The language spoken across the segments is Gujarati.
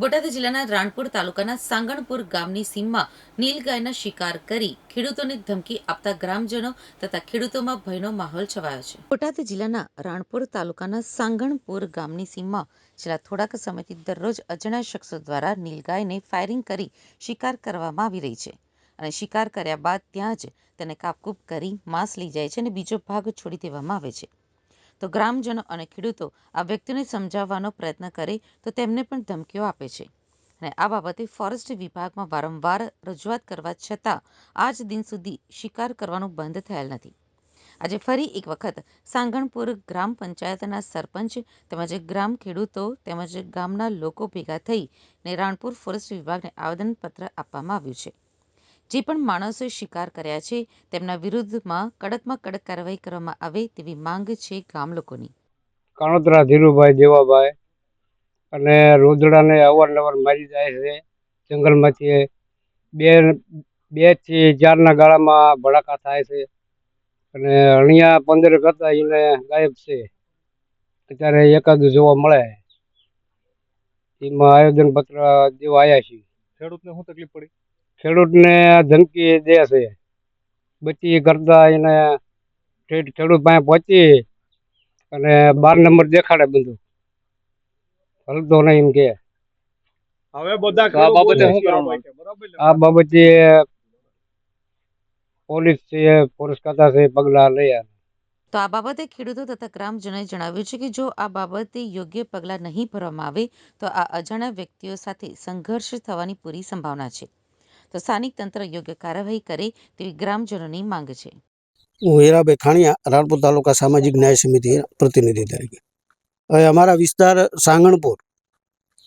બોટાદ જિલ્લાના રાણપુર તાલુકાના સાંગણપુર ગામની સીમમાં નીલગાયના શિકાર કરી ખેડૂતોને ધમકી આપતા ગ્રામજનો તથા ખેડૂતોમાં ભયનો માહોલ છવાયો છે. બોટાદ જિલ્લાના રાણપુર તાલુકાના સાંગણપુર ગામની સીમમાં છેલ્લા થોડાક સમયથી દરરોજ અજાણ્યા શખ્સો દ્વારા નીલગાયને ફાયરિંગ કરી શિકાર કરવામાં આવી રહી છે અને શિકાર કર્યા બાદ ત્યાં જ તેને કાપકૂપ કરી માંસ લઈ જાય છે અને બીજો ભાગ છોડી દેવામાં આવે છે. તો ગ્રામજનો અને ખેડૂતો આ વ્યક્તિને સમજાવવાનો પ્રયત્ન કરે તો તેમને પણ ધમકીઓ આપે છે. અને આ બાબતે ફોરેસ્ટ વિભાગમાં વારંવાર રજૂઆત કરવા છતાં આજ દિન સુધી શિકાર કરવાનું બંધ થયેલ નથી. આજે ફરી એક વખત સાંગણપુર ગ્રામ પંચાયતના સરપંચ તેમજ ગ્રામ ખેડૂતો તેમજ ગામના લોકો ભેગા થઈ ને રાણપુર ફોરેસ્ટ વિભાગને આવેદનપત્ર આપવામાં આવ્યું છે. જે પણ માણસોએ શિકાર કર્યા છે તેમના વિરુદ્ધમાં કડકમાં કડક કાર્યવાહી કરવામાં આવે તેવી માંગ છે ગામ લોકોની. કાણોતરા ધીરુભાઈ દેવાભાઈ અને રોદડાને અવારનવાર મારી જાય છે. જંગલમાંથી બે બેથી ચારના ગાળામાં ભડાકા થાય છે અને અણિયા પંદર કરતા એને ગાયબ છે. અત્યારે એકાદું જોવા મળે. એમાં આયોજન પત્ર દેવા આવ્યા છીએ. ખેડૂતને શું તકલીફ પડી? ખેડૂતને ધમકી દે છે બચી કરતા એને ખેડૂત પાસે પહોંચી અને બાર નંબર દેખાડે બધું. હલતો નહીં એમ કે. હવે બધા આ બાબતે શું કરવાનું? છે, બરાબર ને? આ બાબતે પોલીસ છે પોલીસ ખાતા છે પગલાં લઈ તો આ બાબતે ખેડૂતો તથા ગ્રામજનોએ જણાવ્યું છે કે જો આ બાબતે યોગ્ય પગલાં નહીં ભરવામાં આવે તો આ અજાણ્યા વ્યક્તિઓ સાથે સંઘર્ષ થવાની પૂરી સંભાવના છે. તો સ્થાનિક તંત્ર યોગ્ય કાર્યવાહી કરે તેવી ગ્રામજનોની માંગ છે. હું હીરાભાઈ ખાણિયા, રાણપુર તાલુકા સામાજિક ન્યાય સમિતિ પ્રતિનિધિ તરીકે. હવે અમારા વિસ્તાર સાંગણપુર,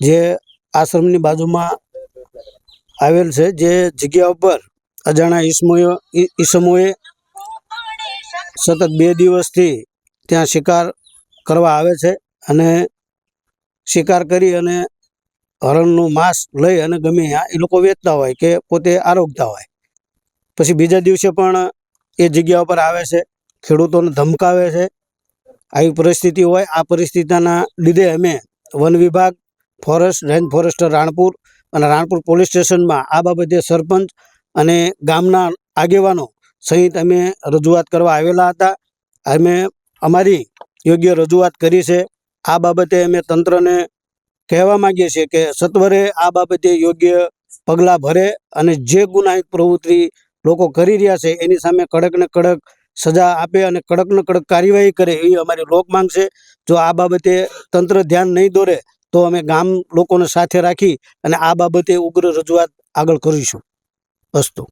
જે આશ્રમની બાજુમાં આવેલ છે, જે જગ્યા ઉપર અજાણા ઈસમોએ ઈસમોએ સતત બે દિવસથી ત્યાં શિકાર કરવા આવે છે અને શિકાર કરી અને હરણનું માંસ લઈ અને ગમે આ એ લોકો વેચતા હોય કે પોતે આરોગતા હોય. પછી બીજા દિવસે પણ એ જગ્યા ઉપર આવે છે, ખેડૂતોને ધમકાવે છે. આવી પરિસ્થિતિ હોય, આ પરિસ્થિતિના લીધે અમે વન વિભાગ, ફોરેસ્ટ, રેન્જ ફોરેસ્ટર રાણપુર અને રાણપુર પોલીસ સ્ટેશનમાં આ બાબતે સરપંચ અને ગામના આગેવાનો સહિત અમે રજૂઆત કરવા આવેલા હતા. અમે અમારી યોગ્ય રજૂઆત કરી છે. આ બાબતે અમે તંત્રને કહેવા માંગીએ છીએ કે સત્વરે આ બાબતે યોગ્ય પગલાં ભરે અને જે ગુનાહિત પ્રવૃત્તિ લોકો કરી રહ્યા છે, એની સામે કડક ને કડક સજા આપે અને કડક ને કડક કાર્યવાહી કરે એવી અમારી લોક માંગ છે. જો આ બાબતે તંત્ર ધ્યાન નહીં દોરે, તો અમે ગામ લોકોને સાથે રાખી અને આ બાબતે ઉગ્ર રજૂઆત આગળ કરીશું. અસ્તુ.